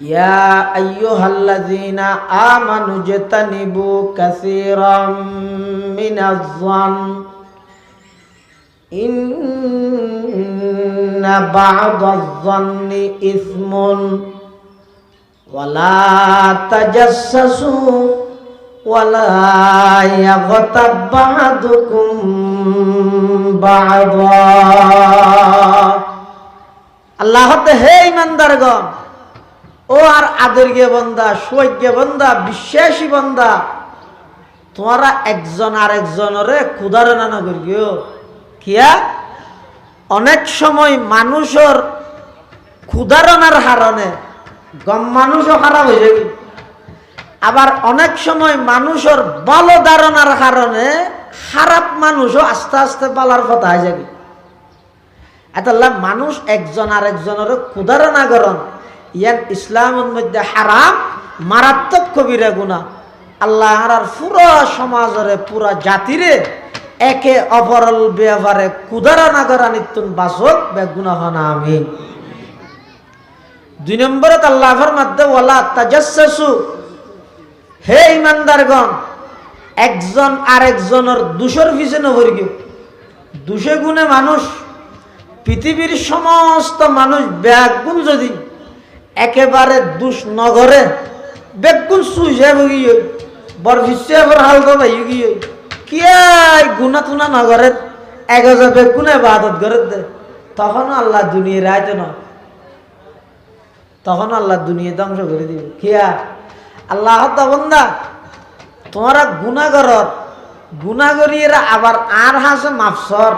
يا أيها الذين آمنوا اجتنبوا كثيرا من الظن إن بعض الظن إثم ولا تجسسوا ولا يغتب بعضكم بعضا আল্লাহ হে ইমানদারগণ ও আর আদর্গে বন্দা সৈজ্ঞ বন্দা, বিশ্বাসী বন্দা, তোমারা একজন আর একজনরে ক্ষুদারে নানা করিও কিয়া অনেক সময় মানুষের ক্ষুদারণার হারণে গম মানুষও খারাপ হয়ে যাবে আবার অনেক সময় মানুষের বল ধারণার কারণে খারাপ মানুষও আস্তে আস্তে পালার কথা হয়ে যাবে এতাল্লাহ মানুষ একজন আর একজনের ক্ষুদারণা ইয়ান ইসলামের মধ্যে হারাম, মারাত্মক কবিরা গুণা। আল্লাহ আর পুরো সমাজরে, পুরা জাতিরে একে অপরল ব্যবহারে কুদারা করা নিত্যন বাসক বেগুনা হনা আমি দুই নম্বরত আল্লাহর মধ্যে ওলা তাজাসু হে ইমানদারগণ, একজন আরেকজনের দুশোর পিছনে ভরি গিয়ে দুশে গুণে মানুষ, পৃথিবীর সমস্ত মানুষ ব্যাগুণ যদি একেবারে দুষ নগরে বেগুন সুইসে গিয়ে বর ভিসে এবার হাল তো ভাই গিয়ে কি গুনা তুনা নগরের এক হাজার বেগুনে বাদত করে দে। তখন আল্লাহ দুনিয়া রায়তে না তখন আল্লাহ দুনিয়া ধ্বংস করে দিবে। কিয়া? আল্লাহ বন্দা, তোমরা গুণাগরর গুণাগরিয়েরা আবার আর হাসে মাফসর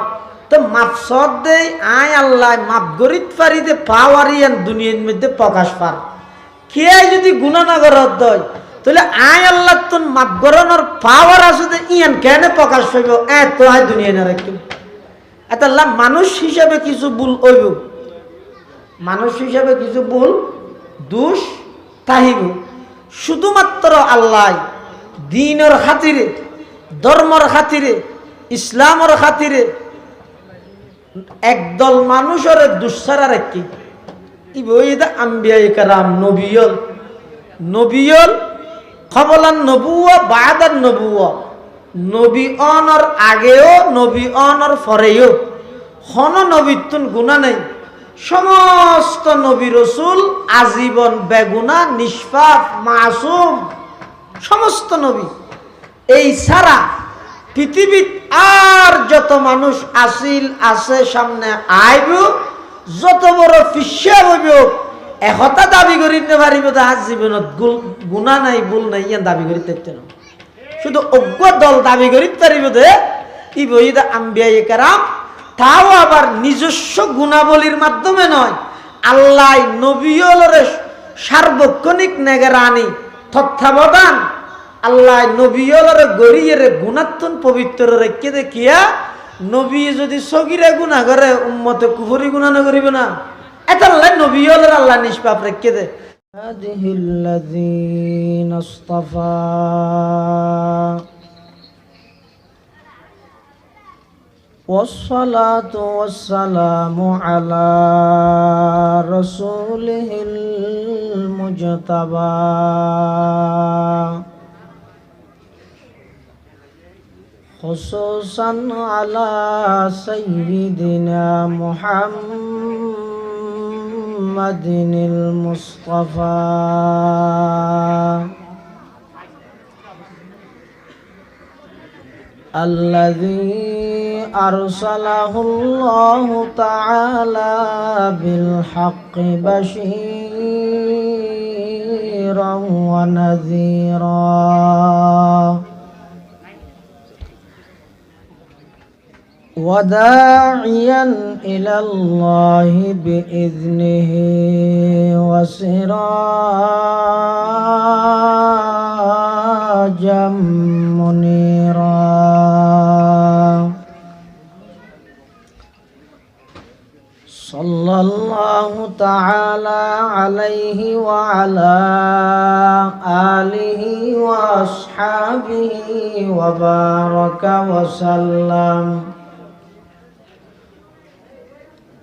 তো মাফসর দে আয় আল্লাহ, মাপ গরিত পারি দে পাওয়ারিয়ান দুনিয়ার মধ্যে প্রকাশ পার। কে যদি গুণানগরত দয় তাহলে আয় আল্লাহ তোর মাফ গরণর পাওয়ার আছে যে ইয়ান কেন প্রকাশ পাইব? এ, তো আয় দুনিয়া না রাখি এত আল্লাহ, মানুষ হিসাবে কিছু ভুল হইব। মানুষ হিসাবে কিছু ভুল, দুষ তাহিব। শুধুমাত্র আল্লাহ, দিনের খাতিরে, ধর্মর খাতিরে, ইসলামর খাতিরে একদল মানুষের দুঃসারা রাখি ইবইদা আম্বিয়াই কারাম, নবিয়ল। নবিয়ল খবলান নবুয়া বাদার নবুয়া নবী আগেও নবী হন নবীতুন গুণা নেই। সমস্ত নবী রসুল আজীবন বেগুনা, নিষ্পাপ, মাসুম, সমস্ত নবী। এই ছাড়া পৃথিবীত আর যত মানুষ আসিল আছে, সামনে আইব, যত বড় ফিসা হইব এহতা দাবি করি নিতে পারিব তাহার জীবনত গুণা নাই, ভুল নাই ইয়ান দাবি করি থাকতে না শুধু অজ্ঞ দল দাবি করি পারিব দে, ই বইদা আম্বিয়াই কারাম তাও আবার নিজস্ব গুণাবলীর মাধ্যমে নয়। আল্লাহ নবীলরে সার্বক্ষণিক নেগেরানি তত্ত্বাবধান আল্লাহ নবীলরে গড়িয়ে গুণাত্মন পবিত্র রেখে দেখিয়া নবী যদি সগিরে গুণা করে উম্মতে কুফরি গুণা না করিবে না এটা আল্লাহ নবীলর আল্লাহ নিষ্পাপ রেখে দে هذه الذين اصطفى والصلاة والسلام على رسوله المجتبى خصوصا على سيدنا محمد المصطفى. الذي أرسله الله تعالى بالحق بشيرا ونذيرا. وداعيا إلى الله بإذنه وسراجا منيرا. صلى الله تعالى عليه وعلى آله وأصحابه وبارك وسلم.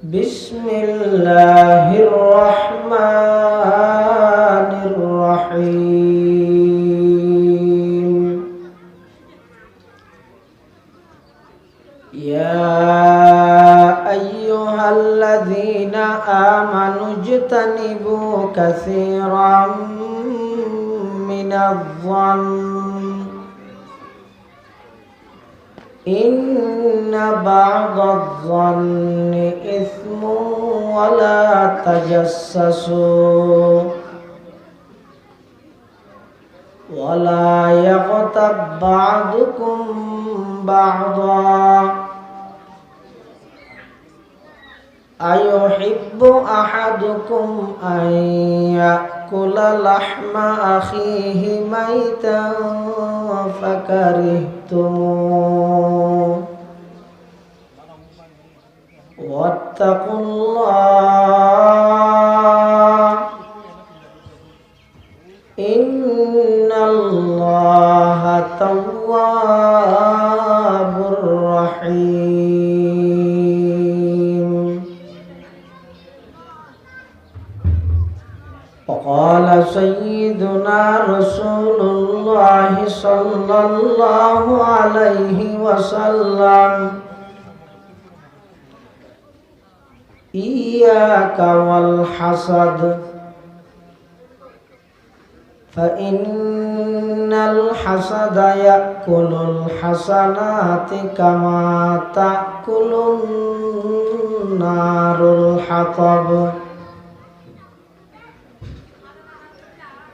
بسم الله الرحمن الرحيم. يا أيها الذين آمنوا اجتنبوا كثيرا من الظن. إن بعض الظن إثم ولا تجسسوا ولا يغتب بعضكم بعضا أيحب أحدكم أن يأكل لحم أخيه ميتا فكرهتموه واتقوا الله إن الله تواب رحيم سيدنا رسول الله صلى الله عليه وسلم. إياك والحسد. فإن الحسد يأكل الحسنات كما تأكل النار الحطب.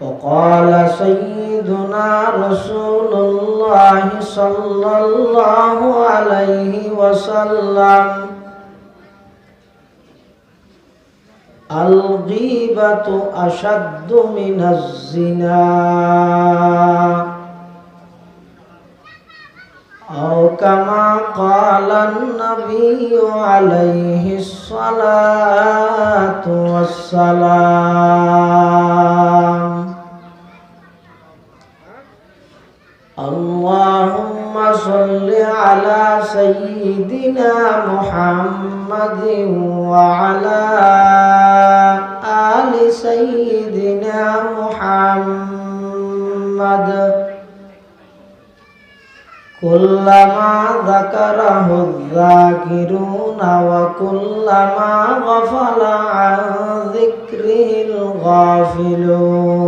وقال سيدنا رسول الله صلى الله عليه وسلم الغيبة أشد من الزنا أو كما قال النبي عليه الصلاة والسلام اللهم صل على سيدنا محمد وعلى آل سيدنا محمد كلما ذكره الذاكرون وكلما غفل عن ذكره الغافلون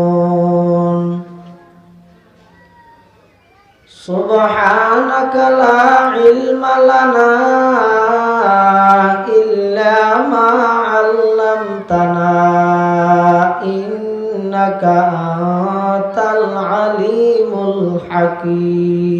سبحانك لا علم لنا إلا ما علمتنا إنك أنت العليم الحكيم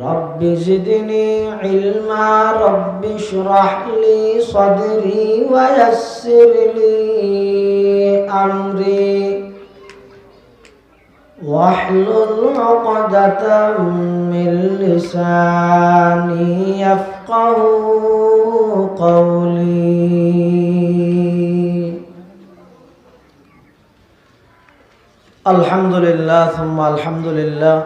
رب زدني علما رب اشرح لي صدري ويسر لي أمري واحلل عقدة من لساني يفقه قولي الحمد لله ثم الحمد لله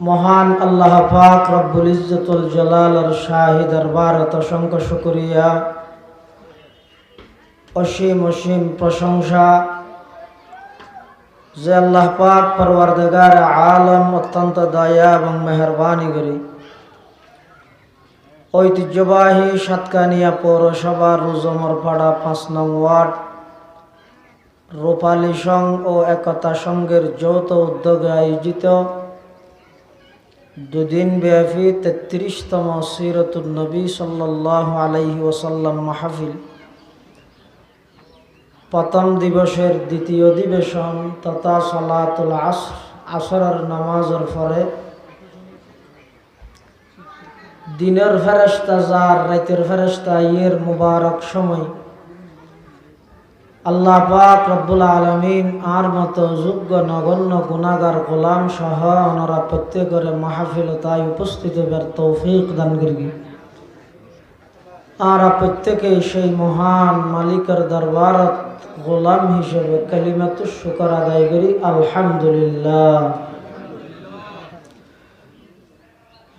মহান আল্লাহ পাক রব্বুল ইজ্জতুল জালালের শাহী দরবারত অসংখ্য শুকরিয়া অসীম অসীম প্রশংসা যে আল্লাহ পাক পরওয়ারদিগার আলম অত্যন্ত দয়া এবং মেহরবানি করি। ঐতিহ্যবাহী সাতকানিয়া পৌরসভা রুজমরপাড়া পাঁচ নং ওয়ার্ড, রূপালী সংঘ ও একতা সংঘের যৌথ উদ্যোগে আয়োজিত দুদিন ব্যাপী তেত্রিশতম সিরতুল নবী সাল্লাহ আলাইহি ওসাল্লাম মাহফিল। প্রথম দিবসের দ্বিতীয় অধিবেশন তথা সলাতুল আসর আসরের নামাজের পরে দিনের ফেরস্তা যার, রাতের ফেরস্তা ইয়ের মুবারক সময় আল্লাহ পাক রব্বুল আলমিন আর মতো যোগ্য নগণ্য গুণাগার গোলাম সহ ওনারা প্রত্যেকের মাহফিল তাই উপস্থিত হবার তৌফিক দান আর প্রত্যেকে সেই মহান মালিকের দরবারত গোলাম হিসেবে কালিমাত শুকর আদায় করি, আলহামদুলিল্লাহ।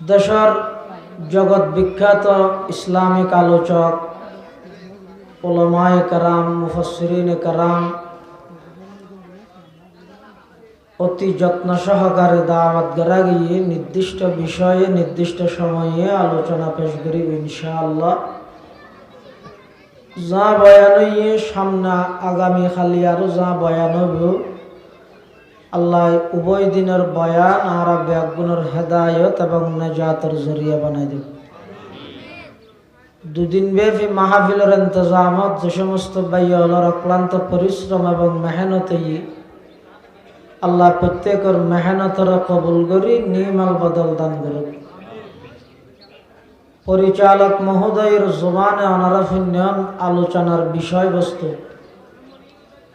দেশের জগৎ বিখ্যাত ইসলামিক আলোচক, ওলামায় কারাম মুফসরিন কারাম, অতি যত্ন সহকারে দাওয়াত গেরা গিয়ে নির্দিষ্ট বিষয়ে, নির্দিষ্ট সময়ে আলোচনা পেশ করি, ইনশাআল্লাহ। যা বয়ান সামনা আগামী খালি আরও যা বয়ান আল্লাহ উভয় দিনের বয়ান আর ব্যাগুনের হেদায়ত এবং নাজাতের জরিয়া বানাই দেব। দুদিন ব্যাপী মাহফিলের ইন্তজামত যে সমস্ত বাইয়লর অক্লান্ত পরিশ্রম এবং মেহনতে আল্লাহ প্রত্যেকের মেহনতর কবুল করি নির্মাল বদল দান করুক। পরিচালক মহোদয়ের জোবানে অনারাফিন্যন আলোচনার বিষয়বস্তু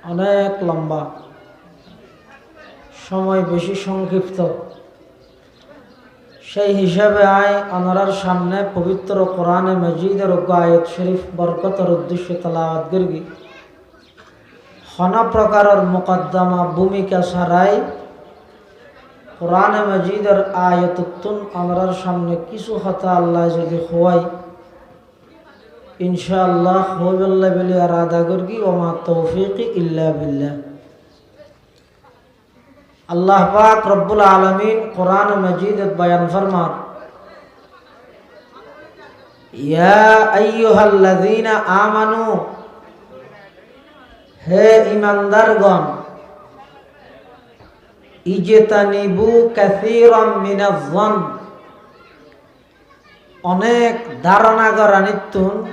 অনেক লম্বা, সময় বেশি সংক্ষিপ্ত। সেই হিসাবে আয় অনারার সামনে পবিত্র কোরআনে মজিদের আয়ত শরীফ বরকতর উদ্দেশ্যে তালাওয়াত গির্গি হনা প্রকারের মোকদ্দমা ভূমিকা ছাড়াই কোরআনে মজিদের আয়তুন আমরার সামনে কিছু হতা আল্লাহ যদি হওয়াই ইনশাআল্লাহ হইবল্লা বলে, আর আদা করি ওমা তৌফিক ইল্লা বিল্লাহ। আল্লাহ পাক রব্বুল আলমিন কোরআন মজিদ বয়ান ফরমান ইয়া আইয়ুহাল্লাযীনা আমানু, হে ইমানদারগণ ইজতানিবু কাসীরাম অনেক ধারণা করা নিত্যুন,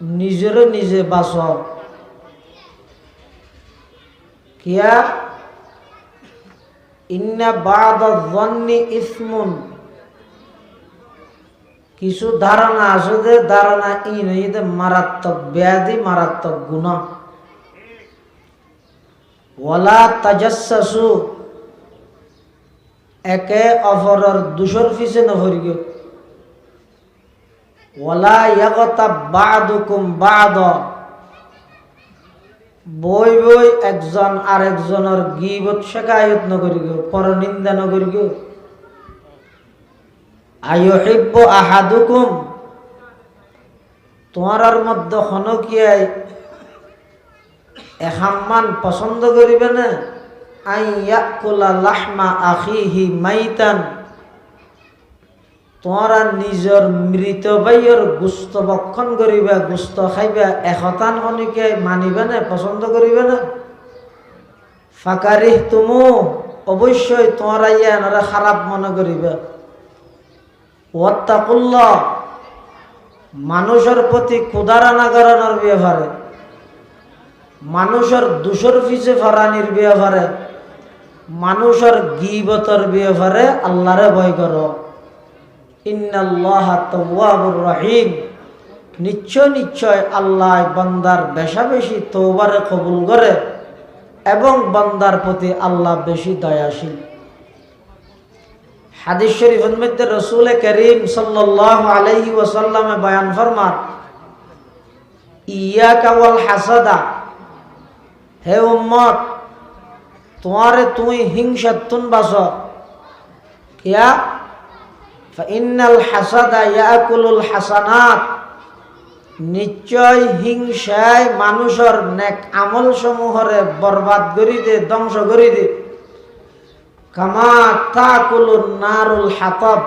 নিজেরও নিজে বাস কিয়া? ইন্না বাদি ইসমুন। কিছু ধারণা আছে যে, ধারণা ইন হইতে মারাত্মক ব্যাধি, মারাত্মক গুণ ওয়ালা তাজাসু একে অপরের দুশোর পিছে নভরিগ ওয়ালা ইয়াগতা বাদুকুম বাদ। বই বই একজন আরেকজনের গিবত শেখায়ত নগরি গো পর নিন্দা নগরি গো আয়ুহিব্ব আহাদুকুম। তোমার মধ্যে হনকিয়ায় এহাম্মান পছন্দ করিবে না? লাহমা আখিহি মাইতান। তোমরা নিজর মৃত বাইয়ের গুস্ত বক্ষণ করিবা, গুস্ত খাইবা, এশতান খনিকে মানিবে না, পছন্দ করিবে না। ফাকারিহ তুমু, অবশ্যই তোমরা ইয়ানরা খারাপ মনে করিবে। ওয়াত্তাকুল্ল মানুষের প্রতি কুদারানা করানোর ব্যাপারে মানুষের দুশোর পিছে ফরানির ব্যাপারে মানুষের গিবতর ব্যাপারে আল্লাহরে ভয় করো। ইন্নাল্লাহ রহিম। নিশ্চয় নিশ্চয় আল্লাহ বান্দার বেশা বেশি তৌবারে কবুল করে এবং বান্দার প্রতি আল্লাহ বেশি দয়াশীল। হাদিস শরীফের রসুল করিম সাল্লাহ আলহি ওসাল্লামে বয়ান ফরমান ইয়া কাওয়াল হাসাদা। হে উম্মত তোমারে তুই হিংসাতুন বাস কিয়া? ইয়াকুলুল হাসানাত। নিশ্চয় হিংসায় মানুষের নেক আমল সমূহরে বরবাদ করি দে, ধ্বংস করি দে। কামা তাকুলুন নারুল হাতব।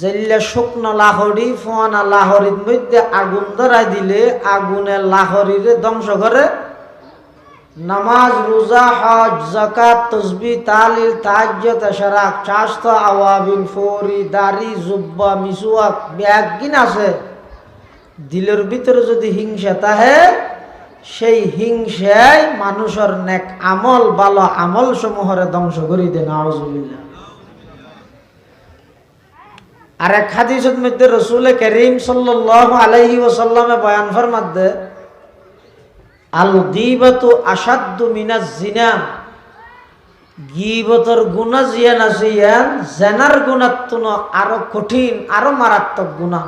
জেল্লে শুকনো লাহরি ফোয়ানা লাহরির মধ্যে আগুন ধরাই দিলে আগুনে লাহরিরে ধ্বংস করে। নামাজ, রোজা, হজ জাকাত তসবি তালিল তাজ্জত এশরাক, চাস্ত আওয়াবিন ফৌরি, দাড়ি, জুব্বা মিসুয়াক ব্যাগিন আছে? দিলের ভিতরে যদি হিংসা তাহে, সেই হিংসায় মানুষের নেক আমল, ভালো আমল সমূহরে ধ্বংস করি দেন আউজুবিল্লাহ আর এক হাদিসের মধ্যে রসুল করিম সাল্লাহ আলাইহি ওসাল্লামে বয়ান ফরমাদ্দে আল গিবতু আসাদ্দু মিনাজ জিনা। গিবতর গুণা জিয়ান আছে ইয়ান জেনার গুণার তুন আরও কঠিন, আরও মারাত্মক গুণা।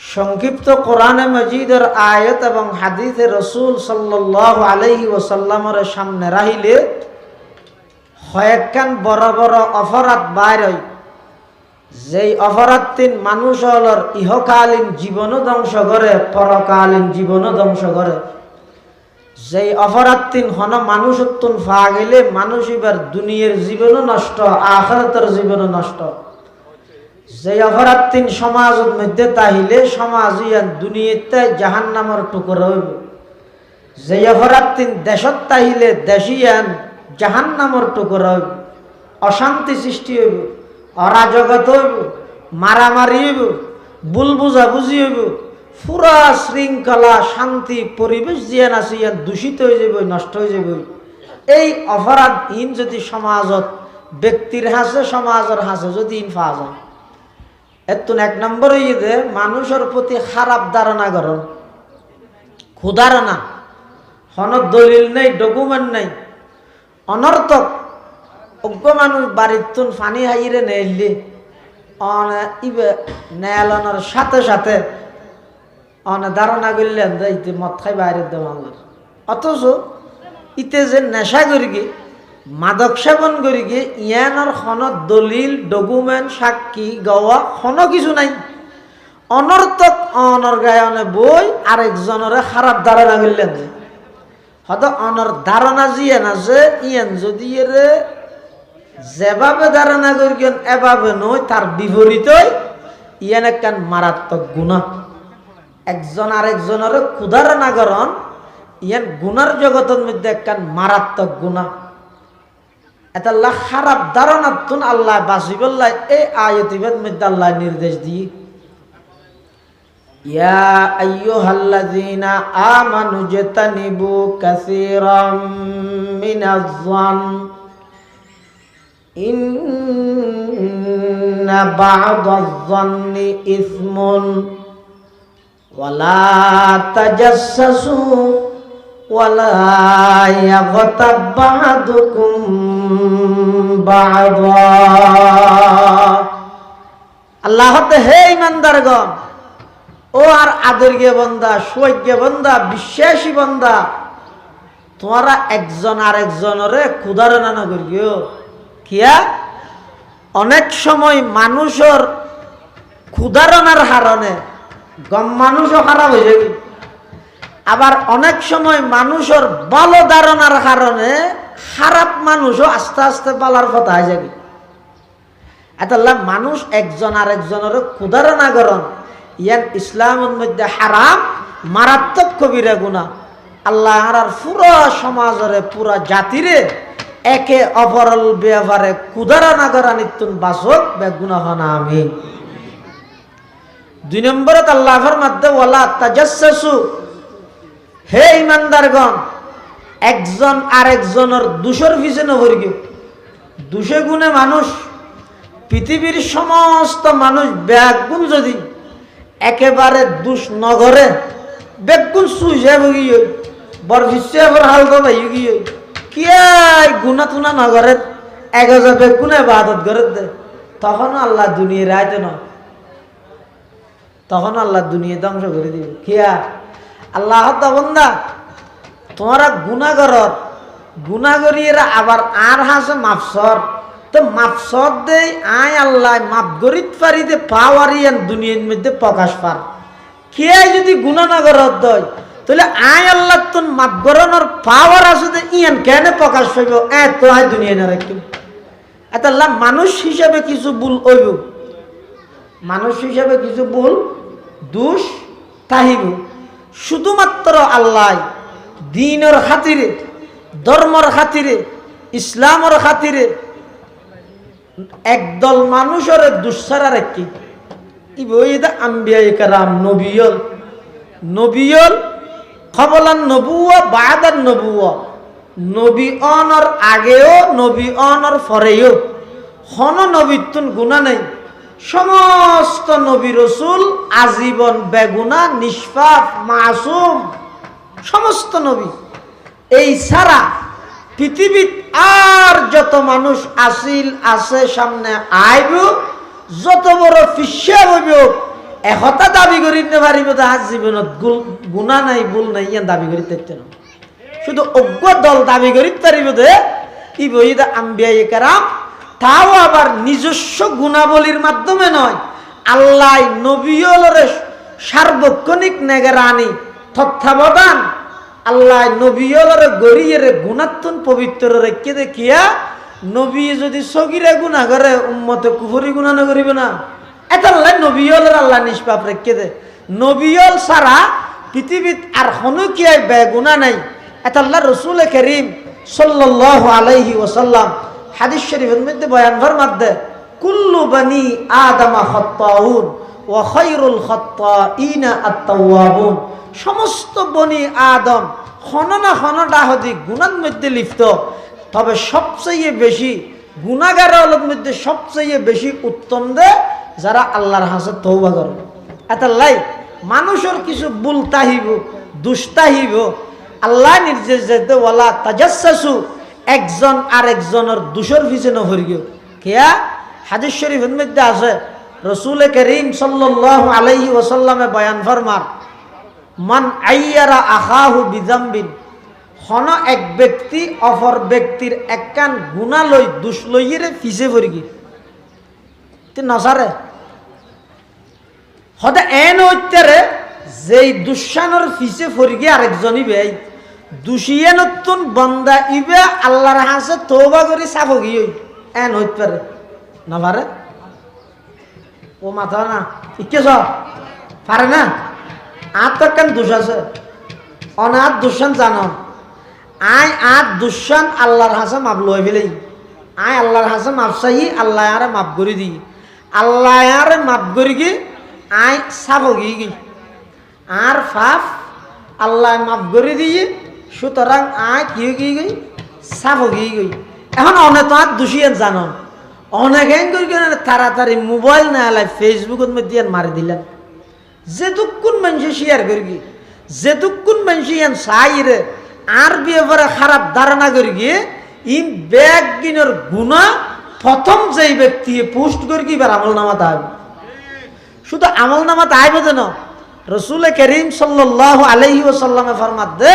সংক্ষিপ্ত কোরআনে মজিদের আয়াত এবং হাদিসে রসুল সাল্লাহ আলাইহি ওসাল্লামের সামনে রাহিলে, কয়েকখান বড় বড় অপরাধ বাইর হয়। যেই অপরাধ তিন মানুষ হলর ইহকালীন জীবনও ধ্বংস করে পরকালীন জীবনও ধ্বংস করে যেই অপরাধ তিন হন মানুষ উত্তুন ফা গেলে মানুষ এবার দুনিয়ার জীবনও নষ্ট আখরাতের জীবনও নষ্ট। যে অপরাধ তিন সমাজের মধ্যে তাহিলে সমাজ ইয়ান দুনিয়াতে জাহান নামর টুকর হইব যে অপরাধ তিন দেশত তাহিলে দেশিয়ান জাহান নামর টুকর হইব অশান্তি সৃষ্টি হইব। অরাজগত, মারামারি বুল বুঝাবুঝি হইব, পুরা শৃঙ্খলা, শান্তি, পরিবেশ জিয়ান আছে, ইয়ান দূষিত হয়ে যাব নষ্ট হয়ে যাব এই অপরাধহীন যদি সমাজত, ব্যক্তির হাসে, সমাজের হাসে যদি ইন পাওয়া যায় এতুন এক নম্বর হইয়ে দে, মানুষের প্রতি খারাপ ধারণা করন ক্ষুধারণা হন দলিল নেই, ডকুমেন্ট নেই। অনর্থক অজ্ঞ মানুষ বাড়ির তুন ফানি হাইরে নেইলি ইবে নেয়ালনের সাথে সাথে অনে ধারণা করলেন যে ইতে মদ খাই বাইরে দেওয়ার অথচ ইতে যে নেশা করি মাদক সেবন করি গিয়ে ইয়ানোর খনত দলিল, ডকুমেন্ট, সাক্ষী, গাওয়া, খন কিছু নাই। অনর্থক অনর গায়নে বই আরেকজনের খারাপ ধারণা করলেন। যে হয়তো অনর ধারণা জিয়ে না যে, ইয়ান যদি এরে যেভাবে ধারণা করিকেন এভাবে নয়, তার বিপরীতই ইয়ান একখান মারাত্মক গুণা। একজন আরেকজনের ক্ষুধারণা করন ইয়ান গুনার জগতের মধ্যে একখান মারাত্মক গুণা। এটা আল্লাহ খারাপ ধারণা তুন আল্লাহ বাসিবল্লাহ, এই আয়তিবেদ মধ্যে আল্লাহ নির্দেশ দিয়ে। ইয়া আইয়ুহাল্লাযীনা আমানু জাতানিবু কাসীরাম إن بعض الظن إثم ولا تجسسوا ولا يغتب بعضكم بعضا. আল্লাহ হে ইমানদারগণ, ও আর আদর্গে বন্দা সৈক্য বন্দা, বিশ্বাসী বন্দা, তোমারা একজন আর একজনের ক্ষুদারণা না করিও কিয়া অনেক সময় মানুষের ক্ষুধারণার হারণে গম মানুষও খারাপ হয়ে যাবে আবার অনেক সময় মানুষের বল ধারণার কারণে খারাপ মানুষও আস্তে আস্তে বলার কথা হয়ে যাবে এতাল্লাহ মানুষ একজন আর একজনের ক্ষুধারণা করন ইয়ান ইসলামের মধ্যে হারাম মারাত্মক কবিরা গুণা। আল্লাহ আর পুরো সমাজরে পুরা জাতিরে একে অপরল ব্যবহারে ক্ষুধারণা করা নিত্যুন বাসক বেগুনা হনা আমি দুই নম্বরত আল্লাহর মধ্যে ওলা তাজাসু হে ইমানদারগণ, একজন আরেকজনের দুশোর পিছনে ভরিগে দুশো গুণে মানুষ, পৃথিবীর সমস্ত মানুষ ব্যাগুণ যদি একেবারে দুষ নগরে বেগুন সুইজে ভুগিয়ে বর বিশ্বে হাল তো ভাই গিয়ে কি গুণা তুনা নগরের এক হাজার বেগুনে বাদত করে দে। তখন আল্লাহ দুনিয়া রায়তে না তখন আল্লাহ দুনিয়া ধ্বংস করে দিবে। কিয়া আল্লাহ বন্দা, তোমরা গুণাগরর গুণাগরিয়েরা আবার আর হাসে মাফসর। তো মাফসর দে, আয় আল্লাহ, মাফ গরিত পারি দে পাওয়ারিয়ান দুনিয়ার মধ্যে প্রকাশ পার। কে যদি গুণা গুণানগরত দয় তাহলে আয় আল্লাহ তোর মাফ গরণর পাওয়ার যে ইয়ান কেন প্রকাশ পাইব এ তো আয় দুনিয়া না রাখি এত আল্লাহ মানুষ হিসাবে কিছু ভুল হইব। মানুষ হিসাবে কিছু ভুল, দুষ তাহিব শুধুমাত্র আল্লাহ দিনের খাতিরে, ধর্মর খাতিরে, ইসলামর খাতিরে একদল মানুষের দুঃসারার কি ইবইদা আম্বিয়া কারাম নবিয়ল নবিয়ল খবলান নবুয়া বাদার নবুয়া। নবী অনর আগেও, নবী অনর পরেও হন নবীতুন গুণা নেই। সমস্ত নবী রসুল আজীবন বেগুনা, নিষ্পাপ, মাসুম, সমস্ত নবী। এই ছাড়া পৃথিবীত আর যত মানুষ আসিল আছে সামনে আইব, যত বড় ফিসা হইব এহতা দাবি করি পারিব তাহার জীবনত গুণা নাই, ভুল নাই, ইয়ান দাবি করি থাকতে না। শুধু অজ্ঞ দল দাবি করি পারিব দে ই বইদা আম্বিয়াই কারাম তাও আবার নিজস্ব গুণাবলীর মাধ্যমে নয়। আল্লাহ নবীলরে সার্বক্ষণিক নেগেরানি, তত্ত্বাবধান। আল্লাহ নবীলরে গড়িয়ে গুণাত্মন পবিত্র রেখে দেখিয়া, নবী যদি সগিরে গুণা করে, উম্মতে কুফরি গুণা না করিবে না। এটা আল্লাহ নবীলের আল্লাহ নিষ্পাপ রেখে দে। নবীল ছাড়া পৃথিবীত আর হনুকিয়ায় বেগুনা নাই। এটা আল্লাহ রসুল করিম সাল্লাল্লাহু আলাইহি ওসাল্লাম হাদিস শরীফের মধ্যে বয়ান ফরমাতে কুল্লু বানি আদামা খত্তাউন ও খৈরুল খত্তাইনা আত্তাওয়াবুন। সমস্ত বনি আদম খননা খনটা হদি গুণার মধ্যে লিপ্ত। তবে সবচেয়ে বেশি গুণাগারের মধ্যে সবচেয়ে বেশি উত্তম দে যারা আল্লাহর হাসে তৌবা করে। এত লাই, মানুষের কিছু ভুল তাহিব দুষ্টাহিব আল্লাহ নির্দেশ যেতে ওলা তাজাসু একজন আর একজনের দুশোর পিছে নহরি গিয়ে। কেয়া? হাদিস শরীফের মধ্যে আছে, রসুল করিম সাল্লাল্লাহু আলাইহি ওসাল্লামে বয়ান ফরমার, মান আইয়ারা আখাহু বিজাম্বিন হন এক ব্যক্তি অপর ব্যক্তির একখান গুণা লই দুষ লইয়েরে ফিসে পড়ি গি তে নসারে হতে এন হইতারে যেই দুঃসানোর ফিসে পড়ি গিয়ে আরেকজনই বেই দুষিয়ে নতুন বন্দা ইবে আল্লাহর হাসে তৌবা করি সাফ গিয়ে এন হইতে পারে না পারে ও মাথা না ইকে স পারে না? আর তো কেন দোষ আছে? অনাথ দুঃসান জানো। আই আর দুঃসান আল্লাহর হাসে মাপ লই ফেলেই। আই আল্লাহর হাসে মাপ চাই আল্লাহ আরে মাপ করে দিই আল্লাহ আরে মাপ করি কি? আই গিয়ে গি আর ফাফ, আল্লাহ মাফ করে দিয়ে সুতরাং আয় কি গিয়ে গই সাফ গিয়ে গই এখন অনেক তো আর দোষিয়ান জানো অনেক তাড়াতাড়ি মোবাইল না এলাই ফেসবুকের মধ্যে মারি দিলেন। যেটুকুন মানুষ শেয়ার করি গি যেটুকুন মানুষ ইয়ান চাই রে, আর ব্যাপারে খারাপ ধারণা করি গিয়ে ইন ব্যাগ গিনের গুণা প্রথম যেই ব্যক্তি পোস্ট করি কি আমল নামা তাহবে শুধু আমল নামা তাইব যেন রসুল করিম সাল্লাহ আলহি ওসাল্লামে ফরমাত দে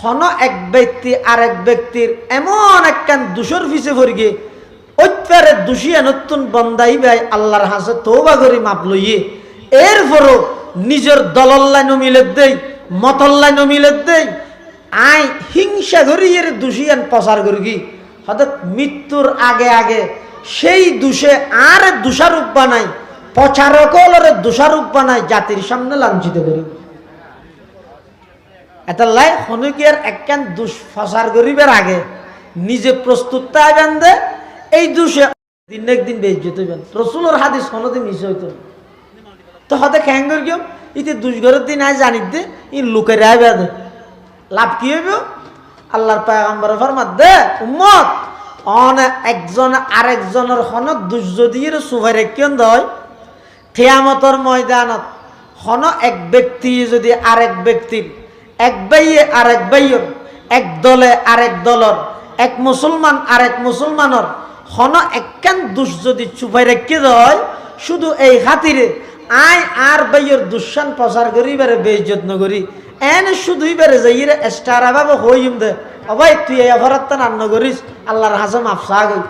হন এক ব্যক্তি আর এক ব্যক্তির এমন একখান দুশোর ফিসে ফরগে ঐত্যারে দুষিয়া নতুন বন্দাই ভাই আল্লাহর হাসে তৌবা করি, মাপ লইয়ে। এরপরও নিজের দলল্লাই নমিলে দেই মতল্লাই নমিলে দেই, আই হিংসা করি এর দুষিয়ান প্রচার করি হঠাৎ মৃত্যুর আগে আগে সেই দুষে আর দোষারূপ বানাই প্রচারকলরে দোষারূপ বানাই, জাতির সামনে লাঞ্ছিত করি। এটা লাই হনুকিয়ার একখান দুষ ফসার করিবার আগে নিজে প্রস্তুত তাইবেন দে, এই দুষে দিন একদিন বেজ্জত হইবেন। রসুলোর হাদিস কোনোদিন মিস হইতো তো হতে খ্যাং করি কেউ ইতি দুষগরের দিন আয় জানিত দে, ই লোকের দে। লাভ কি হইব? আল্লাহর পায়গম্বর ফরমাত দে, উম্মত, অন একজন আরেকজনের দুষ যদি সুভাই রেখেন দয় থিয়ামতর ময়দানত হন এক ব্যক্তি যদি আরেক ব্যক্তির এক বাইয়ে আরেক বাইয়ের এক দলে আরেক দলর, এক মুসলমান আরেক মুসলমানের, হন একখান দুষ যদি চুপাই রেখে দেয় শুধু এই খাতিরে আয় আর বাইয়ের দুঃসান প্রচার করি বারে বেইজ্জত নগরি। এন শুধুই বারে যাইরে স্টার আবাব হইম দে। অবাই তুই এই অপরাধ রান্ন করিস, আল্লাহর হাসম আফসা গই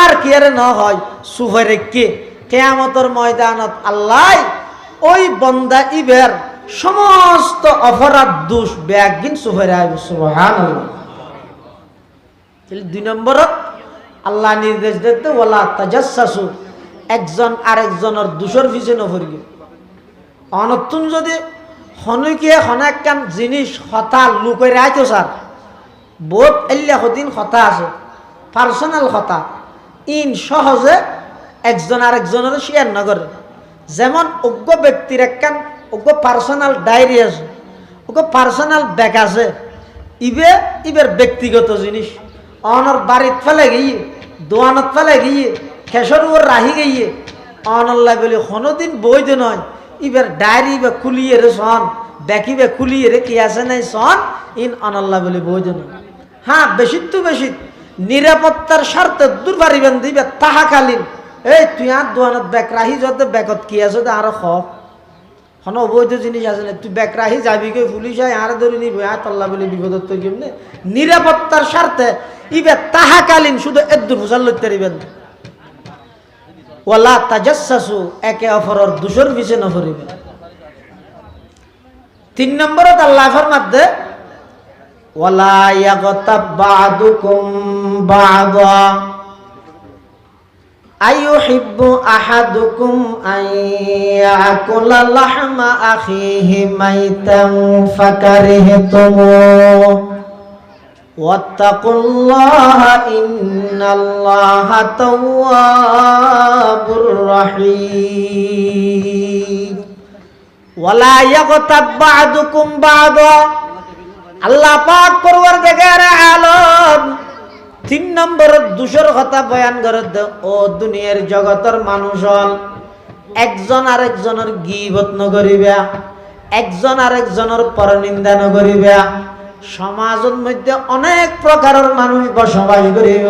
আর কি আরে ন হয় সুফাই রেখে কেয়ামতর ময়দানত আল্লাহ ওই বন্দা ইবের সমস্ত অপরাধ, দোষ ব্যাগিন সুফাই রাইব সুবহানাল্লাহ। দুই নম্বরত, আল্লাহ নির্দেশ দিতে ওলা তাজাসু একজন আরেকজনের দোষর পিছে নফরগি অনতুন যদি হনুকিয়ে হনাকান জিনিস হতা লুকৈ রাইতো স্যার বহুত এল্লা সদিন হতা আছে পার্সোনাল হতা। ইন সহজে একজন আরেকজনের শেয়ার নগরে যেমন অজ্ঞ ব্যক্তির একখান অজ্ঞ পার্সোনাল ডায়েরি আছে অজ্ঞ পার্সোনাল ব্যাগ আছে, ইবে ইবের ব্যক্তিগত জিনিস। অনর বাড়িত ফেলে গিয়ে দোয়ানত ফেলে গিয়ে খেসর ওর রাহি গিয়ে অনাল্লাহ বলে কোনোদিন বৈধ নয় এবার ডায়েরি বা খুলিয়ে রে সন দেখি বা খুলিয়ে রে কি আছে নাই সন ইন অনাল্লাহ বলে বৈধ নয় হ্যাঁ বেশি তো বেশি। নিরাপত্তার স্বার্থে দূর পারিবেন দিবে তাহাকালীন। এই, তুই আর দোয়ানত ব্যাগ রাহি যত ব্যাগত কি আছে তো আরও খ। হন, অবৈধ জিনিস আছে না তুই ব্যাগ রাহি যাবি কে পুলিশ আয়, আর ধরে নিবি আর তল্লা বলে বিপদত তো কেমনে? নিরাপত্তার স্বার্থে, ইবে তাহাকালীন শুধু এদ্দুর ফুসাল লইতে পারিবেন ওয়ালা তাজাসসাসু, একে অপরের দূষর পিছে নফরিবে তিন নম্বরত আল্লাহ ফরমাতে ওয়ালা ইয়াগতাব বা'দুকুম বা'দা। আইয়ুহিব্বু আহাদুকুম আন ইয়াকুলা লাহমা আখিহি মাইতান ফাকারিহতুমু। واتقوا الله إن الله تواب رحيم ولا يغتب بعضكم بعضا আল্লাহ পাক পরওয়ারদিগার আলম তিন নম্বর দুশোর কথা বয়ান করে দে ও দুনিয়ার জগতের মানুষ হল একজন আরেকজনের গিবত নগরিবা একজন আরেকজনের পরনিন্দা নগরিবা সমাজের মধ্যে অনেক প্রকারের মানুষ বসবাস করিব।